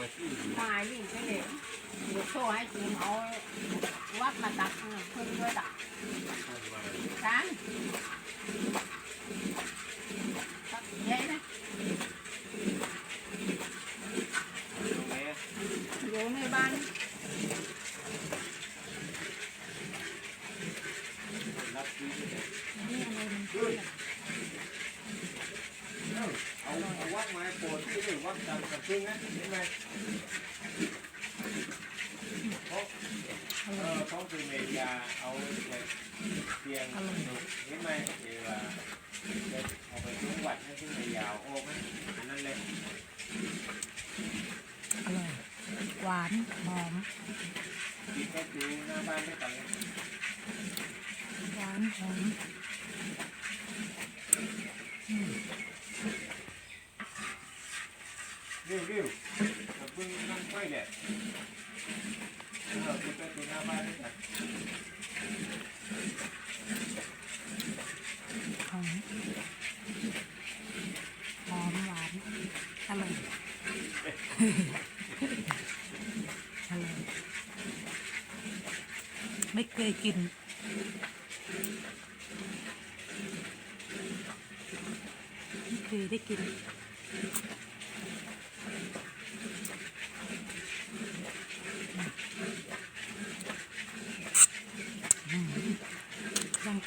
หวานไปตักไว้ที่ตายยิ่งไปเหลวเดี๋ยวโซ่ให้กินเอาวัดมาตักเพิ่มด้วยตัก ข้างไว้ กันตักแห้งนะ แม่ อยู่ในบ้าน รับซื้อ นี่อะไรมันขึ้น เอาเอาวัดไม้โปรดที่หนึ่งวัดตาม ใช่ไหมเพราะเออเขาคือเมยเอาเตียงเห็นไหมเดี๋ยวเอาไปทุกวัดให้ที่เมยาโอ้ไหมอันนั้นเลยอร่อย หวานหอมกินแค่ดูหน้าบ้านไม่ต่างหวานหอมเร็วเร็วกับพึ่ง นั่งไฟเนี่ยเรากินแค่ดูหน้าบ้านไม่ต่างหอมหอมหวานอร่อยอร่อยไม่เคยกินไม่เคยได้กิน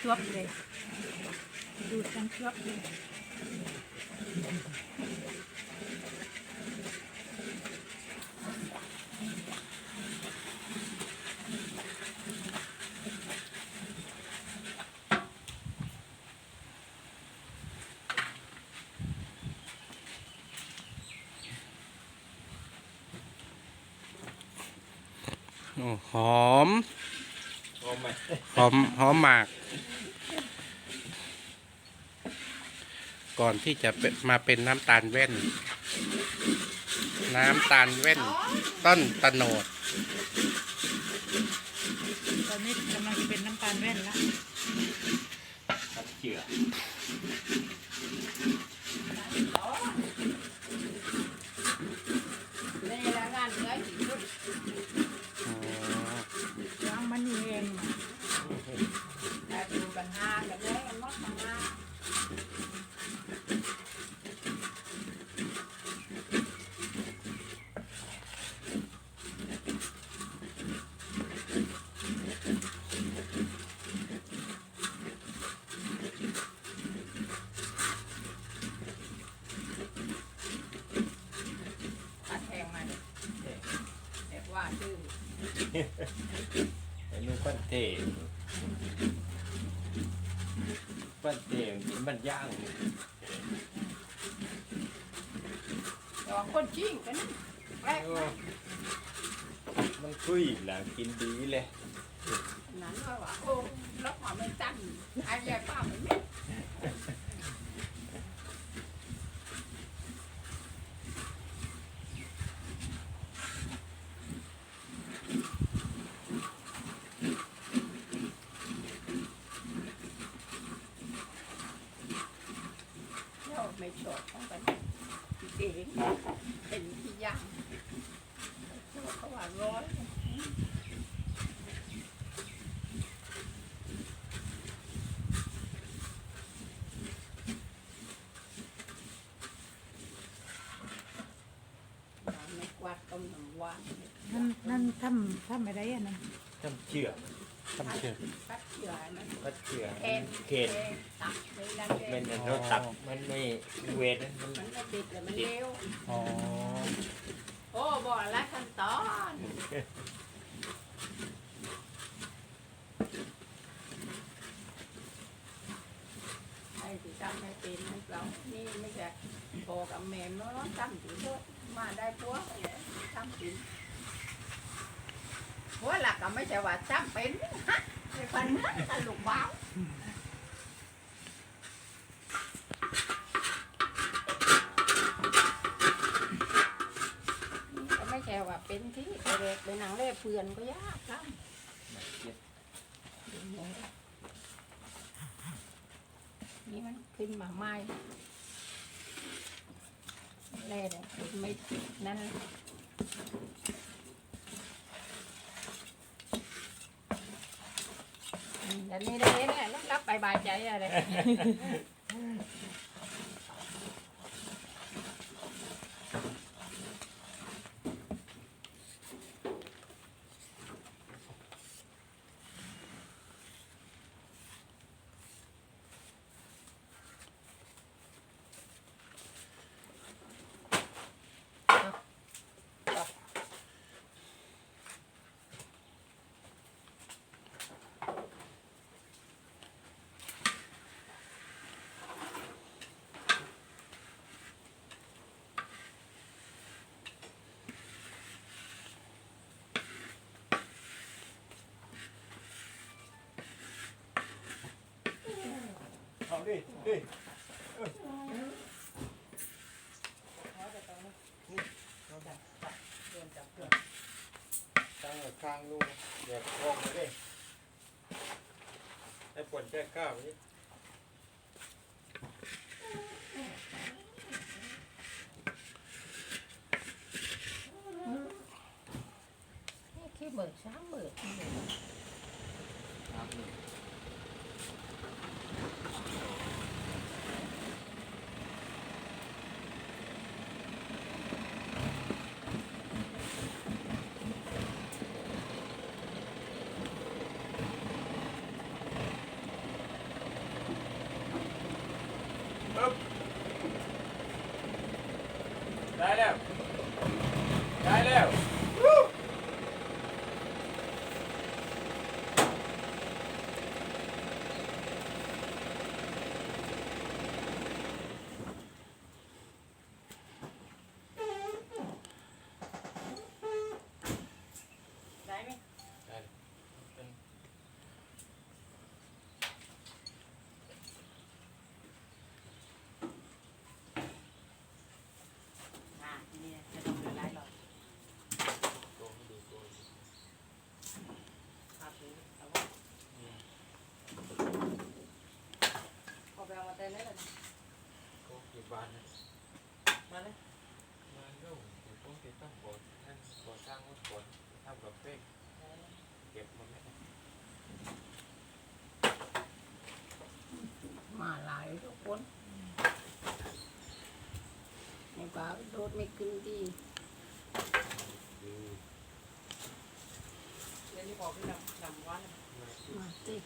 ดังจวบเลย ดูดังจวบเลยโอ้หอมโอ้ไม่หอม หอมหมาก ก่อนที่จะมาเป็นน้ำตาลแว่น น้ำตาลแว่น ต้นตะโนด ตอนนี้กำลังจะเป็นน้ำตาลแว่นแล้ว ครับเจือ นี่แหละงานเหลืออีกชุด วางมันนี่เอง แต่ดูปัญหาแบบนี้มันหมดปัญหา ตัดแทงมาเนี่ยแต่ว่าชื่อ ไอ้ลูก ปั้นเตะปั้นเตะกินมันย่างแต่ว่าคนจริงกันนะแปลกไหมมันคุยหลังกินดีเลย นั้นว่าว่าโอ้ล็อกหัวไม่ตั้งไอ้ใหญ่ป้าไม่แม่เราไม่ชอบต้องไปเองเป็นที่ย่างเขาว่าร้อย ไม่กวาดต้ม น้ำหวานนั่นนั่นทำทำอะไรอะนั่นทำเจือทำเชือกปัดเชื่อนะปั้นเจือเคนเขตตักเลยดังเกมันนจะเราตักมันไม่เวทมันมันไม่ติดเลยมันเร็วอ๋อโอ้บอกแล้วขั้นตอนไอ้ที่จำไม่เป็นนั่นเรานี่ไม่ใช่โบกับแม่เนาะจำถึงเถอะ มาได้ปัวเลยจำเป็นปัวหลักก็ไม่ใช่ว่าจำเป็นฮะไอ้คนนั้นตลกบ้าวก็ไม่ใช่ว่าเป็นที่ไปเด็กไปหนังเล่เพื่อนก็ยากครับนี่มันขึ้นมาไห ม้แร่เลยไม่นั่นแล้วนี่ได้เห็นแหละแล้วรับไปบายใจอะไร เอาดิดิตั้งแต่ข้างลูกเดี๋ยวออกมาดิไอ้ปวดแก้ข้าวนี่ นี่ที่เบิกช้างเบิกที่เบิก ครับนี่ ปึ๊บได้แล้ว ได้แล้ววู้ได้ไหมได้เป็น อ่านี่ไม่ต้องเดือดร้อนหรอก โกงให้ดูโกง ครับดูเอาไว้ เอาไปเอามาเต้นได้เลยโกงกี่บาทนะมาเลยมาเร็วเดี๋ยวกงติดตั้งก่อนนั่นก่อสร้างวัดก่อนทำกับเป๊กเก็บมันไม่ได้มาหลายทุกคนในป่าโดดไม่ขึ้นดีเดี๋ยวนี้บอกพี่ลำลำวันมามาสิ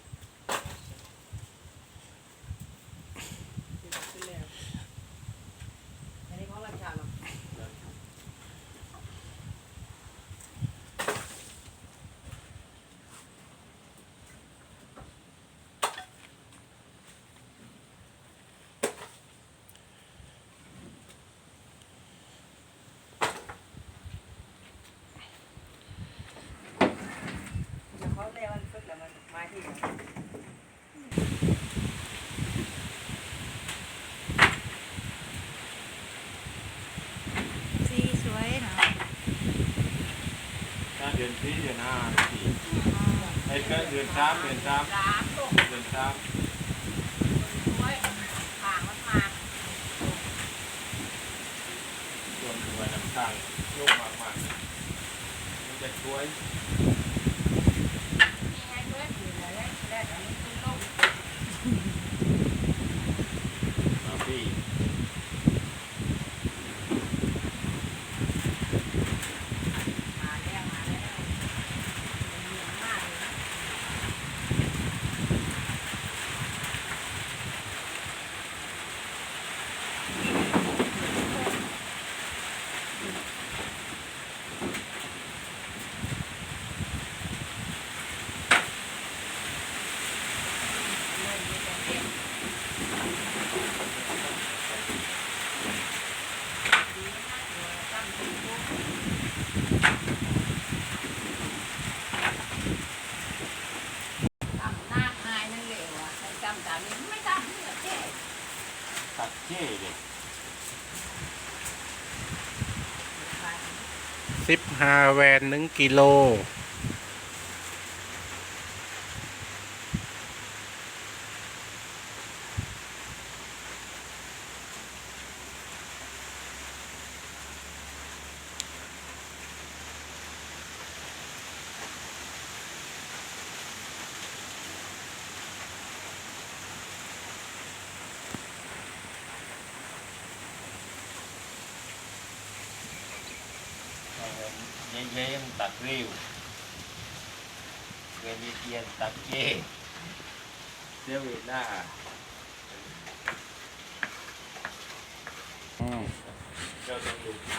ขึ้นแล้วอันนี้เขาลังชาหรอ เขาเรียกมันฝึกแล้วมันมาที่สีสวยนะถ้าเดือนสี่เดือนห้าสี่ไอ้ก็เดือนสามเดือนสามร้านลูกเดือนสามไว้ห่างมันมาส่วนตัวน้ำตาลยกมากมากๆมันจะช่วย มีไงด้วยอยู่ไหนได้ได้อันนี้ขึ้นลูก มาพี่ มาแล้วมาแล้วเหนียวมากเลย จำหน้าอายนั่นเลยว่ะใครจำตามนี้ไม่จำเนี่ยเจ๊ ตัดเจ้เด็ก สิบห้าแวนหนึ่งกิโล เเลี้ยงตัด ริ้วเวนิเทียนตัดเย่เซเวน่าอืมเราต้องดูท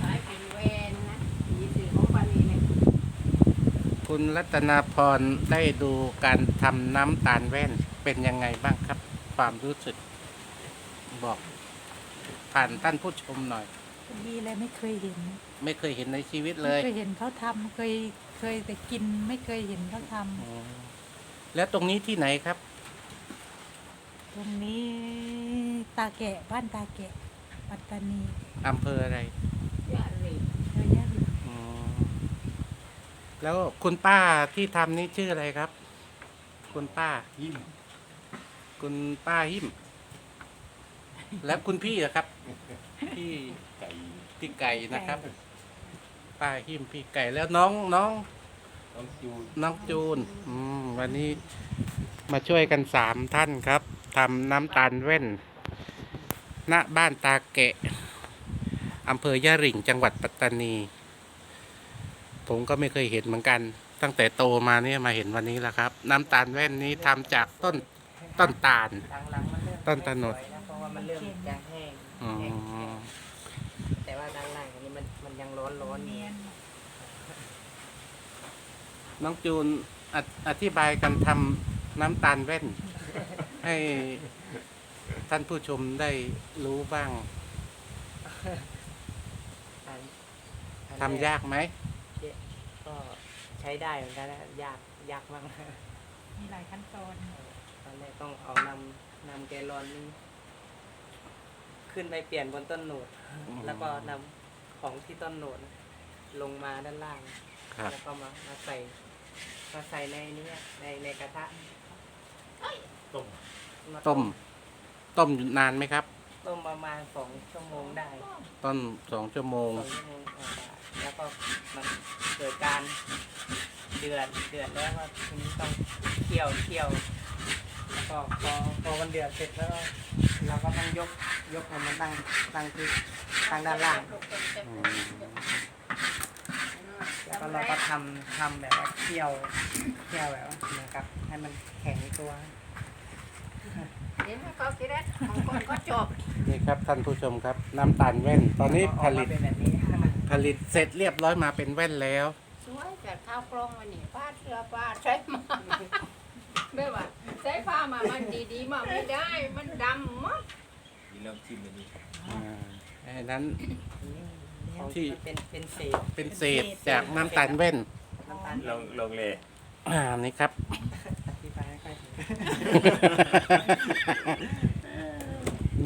ขายเป็นแวนนะมีสื่อของปานีเนี่ยคุณรัตนาพรได้ดูการทำน้ำตาลแว่น เป็นยังไงบ้างครับ ความรู้สึก บอกผ่านท่านผู้ชมหน่อย ดีเลยไม่เคยเห็นไม่เคยเห็นในชีวิตเลไม่ยเคยเห็นเขาทำเคยเคยแต่กินไม่เคยเห็นเขาทำอืมแล้วตรงนี้ที่ไหนครับ ตรงนี้ตาแกะบ้านตาแกะปัตตานีอำเภออะไรยารีเยอะแยะเลยอืมแล้วคุณป้าที่ทำนี่ชื่ออะไรครับ คุณป้าำยิ้ม คุณป้าหิม แล้วคุณพี่อะครับ พี่ไก่พี่ไก่นะครับ ป้าหิมพี่ไก่แล้วน้องน้องต้องจูนน้องจูน อืมวันนี้มาช่วยกันสามท่านครับทำน้ำตาลแว่นณบ้านตาแกะอำเภอยะริ่งจังหวัดปัตตานี ผมก็ไม่เคยเห็นเหมือนกัน ตั้งแต่โตมาเนี่ยมาเห็นวันนี้แล้วครับ น้ำตาลแว่นนี้ทำจากต้น ต้นตาล หลังๆมันเริ่มต้นตะโนดไม่สวยนะเพราะว่ามันเริ่มจะแห้งอืแห้งมแต่ว่าด้านล่างอันนี้มันมันยังร้อนร้อนๆเนียนน้องจูนอธอธิบายกันทำน้ำตาลแว่น ให้ท่านผู้ชมได้รู้บ้าง อันอันทำยากไหม ก็ใช้ได้เหมือนกันนะยากยากมาก มีหลายขั้นตอนตอ นแรกต้องเอานำนำแกลลอนนี่ขึ้นไปเปลี่ยนบนต้นโหนดแล้วก็นำของที่ต้นโหนดลงมาด้านล่าง ครับ แล้วก็มามาใส่มาใส่ในนี้ในในกระทะต้มมาต้ม ต้มอยู่นานไหมครับ ต้มประมาณสองชั่วโมงได้ต้นสองชั่วโมงสองชั่วโมงกว่าแล้วก็มันเกิดการเดือดเดือดแล้วก็ทีนี้ต้องเคี่ยวเคี่ยวแล้ว ก็พอพอมันเดือดเสร็จแล้วเราก็ต้องยกยกให้มันตั้งตั้งที่ตั้งด้านล่างแล้วก็เราก็ทำทำแบบว่าเคี่ยวเคี่ยวแบบว่าเหมือนกับให้มันแข็งตัวเห็นไหมเขาคิดได้บางคนก็จบนี่ครับท่านผู้ชมครับ น้ำตาลแว่น ตอนนี้แล้วผก็ออกลิมาตเป็นแบบนี้ให้มันผลิตเสร็จเรียบร้อยมาเป็นแว่นแล้ว สวยแต่ข้าวกล้องมันนี่ป้าเสื้อป้าใช้มาไม่ว่า ใช้ผ้ามามันดีๆมาไม่ได้ มันดำมั้งนี่เราชิมอันนี้อ่าอันนั้นของที่มันเป็นเป็นเศษเป็นเศษจากน้ำตาลแว่นน้ำตาลลองลองเลยอ่านี่ครับ อธิบายไม่ค่อยถูก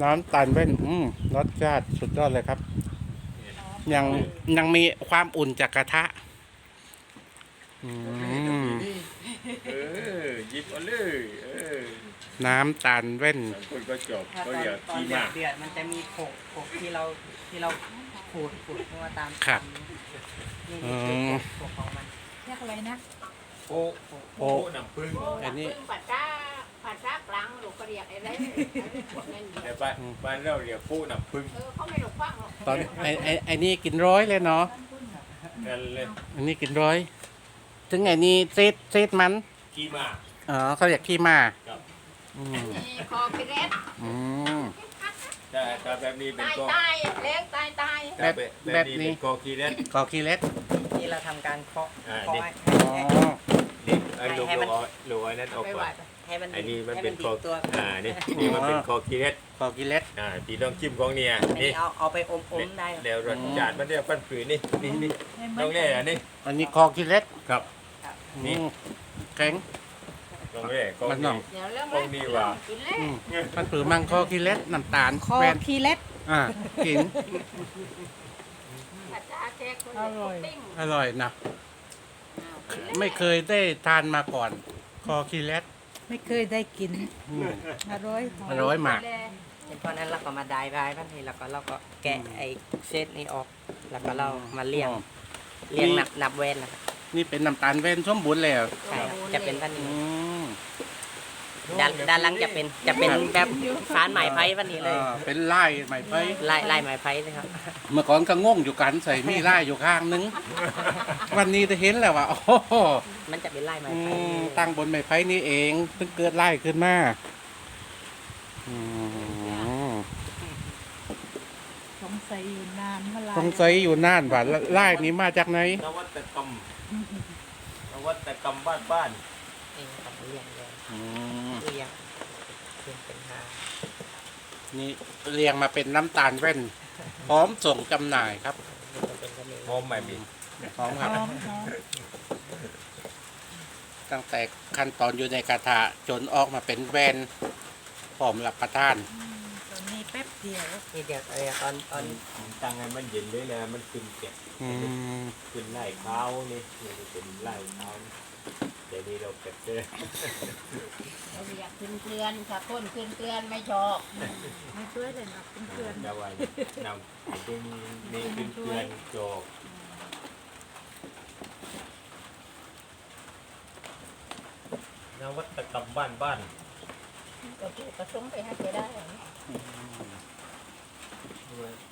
น้ำตาลแว่นอืมรสชาติสุดยอดเลยครับ ยังยังมีความอุ่นจากกระทะอืม เออหยิบเอาเลยเออ น้ำตาลแว่นบางคนก็จบถ้าก็ตอนเรียกตอนขี้เดือมาดเดือดมันจะมีโขกโขกที่เราที่เราขูดขูดเข้ามาตามครับ นี่อืนี่มคือโขกของมันเรียกอะไรนะโป๊ะโป๊ะน้ำผึ้งอันนี้ผัดจ้าผัดจ้ากลางลูกก็เรียกอะไรพวกนั้นแต่บ้านบ้านเราเรียกโป๊ะน้ำผึ้งเออเขาไม่หลกฟังหรอกตอนไอไอไอนี่กินร้อยเลยเนาะนั่นเลยอันนี้กินร้อย ถึงไอนี่เซตเซตมันขี้มาอ๋อเขาเรียกขี้มา ครับ อืมนี่คอคิเรสอืม ถ้าถ้าแบบนี้เป็นตายกอตายเล็กตายตายถ้าแบบแบบนี้เป็นกอขี้เล่นกอขี้เล็กนี่เราทำการเคาะอ่าเคาะนี่ให้อ๋อนี่ไอ้ลูกลูกเอาลูกไอ้นั่นออกไม่ไหก่วอนให้มันไอ้นี่มันให้เป็นดีคอดตัวอ่านี่นี่มันเป็นคอขี้เล่นกอขี้เล็ก อ่าที่ต้องจิ้มของเนี่ยอันนี่นี้เอาเอาไปอมอมได้แล้วรสชาติมันเรียกฟันผืนนี่นี่นี่ให้เหมืต้ออนงเล่อันนี้อันนี้คอขี้เล็กครับ นี่ อืมแข็ง ต้องเล่ก็มันหน่นี่องเดี๋ยวเรื่องพวกนี้ว่ะกินเล่อืมมันผือมังคอขี้เล็กน้ำตาลคอแว่นคีเล็ดอ่ากินผัดจ้าแจ๊กคนอร่อยปิ้งอร่อยนะไม่เคยได้ทานมาก่อน คอขี้เล็กไม่เคยได้กินอืมอร่อยหออมร่อยมากเพราะนั้นเราก็มาดายบายพันทีแล้วก็เราก็แกะไอ้เศษนี้ออก แล้วก็เรามาเลี้ยงเลี้ยงนับนับเว้นนะครับนี่เป็นน้ำตาลแว่นสมบูรณ์แล้วใช่ครับจะเป็นพันอืนี้ม ด้านด้านหลังจะเป็นจะเป็นแบบสารไหมไผ่วันนี้เลยอ่าเป็นไล่ใหม่ไปลายลายไหมไผ่นะครับ เมื่อก่อนก็งงอยู่กันใส่มีไล่อยู่ข้างนึง วันนี้จะเห็นแล้วว่าโอ้โหมันจะเป็นลายไหมอืไผ่มตั้งบนไม้ไผ่นี่เองเพิ่งเกิดไล่ขึ้นมาอืมสงสัยอยู่นานเมื่อไหรสงสัยอยู่น่านว่าไล่นี้มาจากไหนนวัตกรรมนวัตกรรมบ้านบ้าน เองครับเรียงเลยอืมเรียงเรียงเป็นหานี่เรียงมาเป็นน้ำตาลแว่น พร้อมส่งจำหน่ายครับเรียงเป็นก็มีๆพร้อมไหมพี่พร้อมพครับร้อมพร้อมตั้งแต่ขั้นตอนอยู่ในกระทะจนออกมาเป็นแว่นพร้อมรับประทาน อืมตอนนี้แป๊บเดียวนี่เดี๋ยวเออตอนตอนตั้งให้มันเย็นเลยนะ มันขึ้นเก็บอืมขึ้นไล่ขาวนี่นี่เป็นไล่ขาวเดี๋ยวนี้เราเก็บเจอเราอยากขึ้นเกลือนค่ะคนขึ้นเกลือนไม่ชอบไม่ช่วยเลยนะเพื่อนจะไว้นำดึงนี่ขึ้นเกลือนโจกนวัตกรรมบ้านบ้านก็คือกระซุ้มไปให้แกได้เหรอ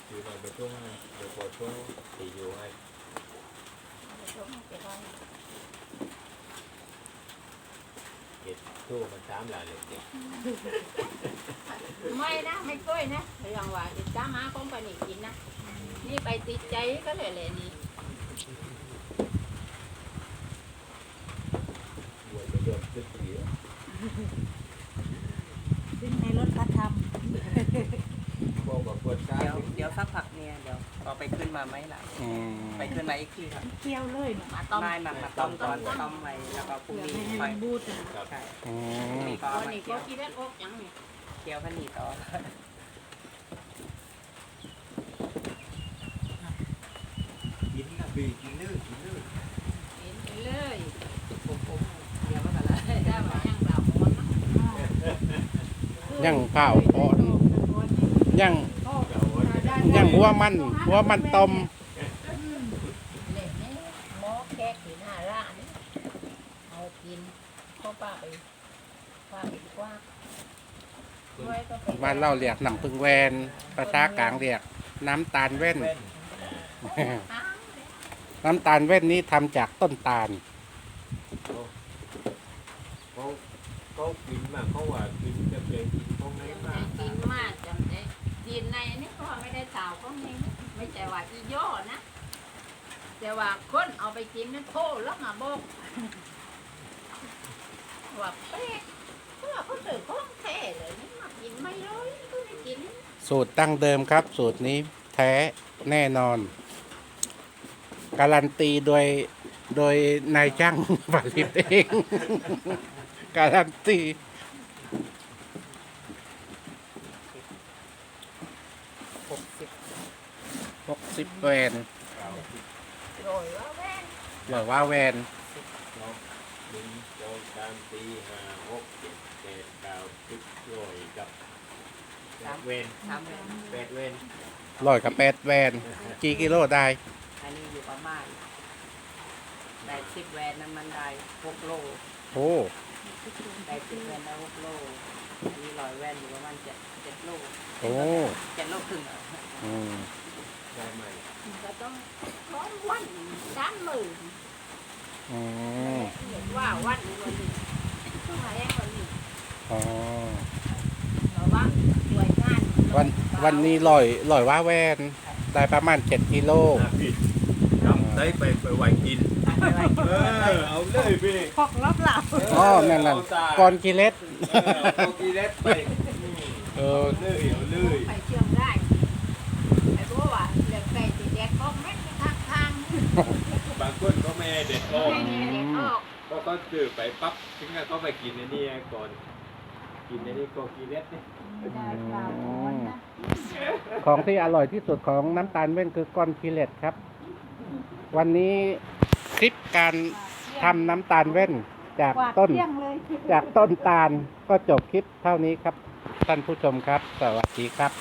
อยู่ในประตูเดี๋ยวพอช่วงตีอยู่ให้กระซุ้มให้แกได้ เก็ดตู้มันสามหลายเลยเดี๋ยวไม่นะไม่กล้วยนะเรื่องว่าจะจ้ามาคงไปนี่กินนะนี่ไปติดใจก็เลยเลยนี่ บวชไปเดือนสิบปีแล้ว ซึ่งในรถพระธรรม บอกว่าปวดกาย เดี๋ยวเดี๋ยวสักพักเนี่ยเดี๋ยวพอไปขึ้นมาไหมล่ะ อืม ไปขึ้นมา อีกทีครับเที่ยวเลยนะมาต้มไม่มามาต้มก่อนต้มไว้แล้วก็พรุ่งเพื่อนี้ไม่ให้ค่อมัยนบูดนะใช่อืพรุ่งมนี้ก็ตเอาอนมานี้เคี่ก็ยวกินได้อกยังนี่เคี่ยวพันนีต่อกินนะบีกินนื้อกินนื้อกินไปเลยปุ๊บปุ๊บเคี่ยวมากันละได้ว่ายังเราหมดนะย่างเผาอ่อนย่าง ย่างหัวมันหัวมันต้ม เล่นนี่หมอแขกที่หน้าร้านนี่เอากินเข้า ป้าไปป้าไปกว้างไว้ก็ไปบ้านเราเรียกน้ำพึ่งแวนภาษากลางเรียก น้ำตาลแว่นแว่นน้ำตาลแว่นนี้ทำจากต้นตาล เขาเขากินมาเขาว่ากินจะเป็นกินตรงไหนมากินมากจำได้กินในนี่ก็ไม่ได้สาวก็ไม่ไม่ใช่ว่าอีย่อนะแต่ว่าคนเอาไปกินนั่นโทษแล้วมาบอก ว่าเป๊ะเพราะว่าเขาถือของแท้เลยนี่มากินไม่เลยก็ไม่กินสูตรตั้งเดิมครับ สูตรนี้แท้แน่นอน การันตีโดยโดยนายจ้างผลิตเอง การันตีหกสิบ60แวนโรยว่าแว่น หรือว่าแวนสองห นึ่งสองสามสี่ห้าหกเจ็ดแปดเก้าสิบร้อยกับแปดเวนสามเดือนแปดเวนร้อยกับแปดแวนกี่กิโลได้อันนี้อยู่ประมาณได้สิบแวนนั้นมันได้หกโลโอ้ได้สิบแวนได้หกโลอันนี้ร้อยแวนอยู่ประมาณเจ็ดเจ็ดโลโอ้เจ็ดโลครึ่งอะอืมได้ไหม ก็ต้องร้อนวันด้านมือ อืมเห็นว่าวันวันนี้ต้องมาแรงวันนี้อ๋อระวังสวยงานวันวันนี้ลอยลอยว่าแวนได้ประมาณเจ็ดกิโลอะพี่ทำได้ไปไปไว้กินไปไว้เออ เอาเลยพี่พอกรอบหลับอ๋อนั่นนั่นก่อนกิเลสเออเอากีเล็ดไปเอเอาอเลยเอาเลยไปเชื่อมได้ไอ้พวกว่าเหลือไก่ติดแดดก็เม็ดไปทางทาง บางคนก็ไม่ให้เด็ดออกให้แดดออกก็ก็ซื้อไปปั๊บถึงกับเขาไปกินในนี่ก่อน กินในนี่ก็กีเล็ดนี่ได้ปลาหมอนนะของที่อร่อยที่สุดของน้ำตาลเว้นคือก้อนกิเลสครับ วันนี้คลิปการทำน้ำตาลเว้นจากกวาดต้นเที่ยงเลยจากต้นตาลก็จบคลิปเท่านี้ครับ ท่านผู้ชมครับ สวัสดีครับ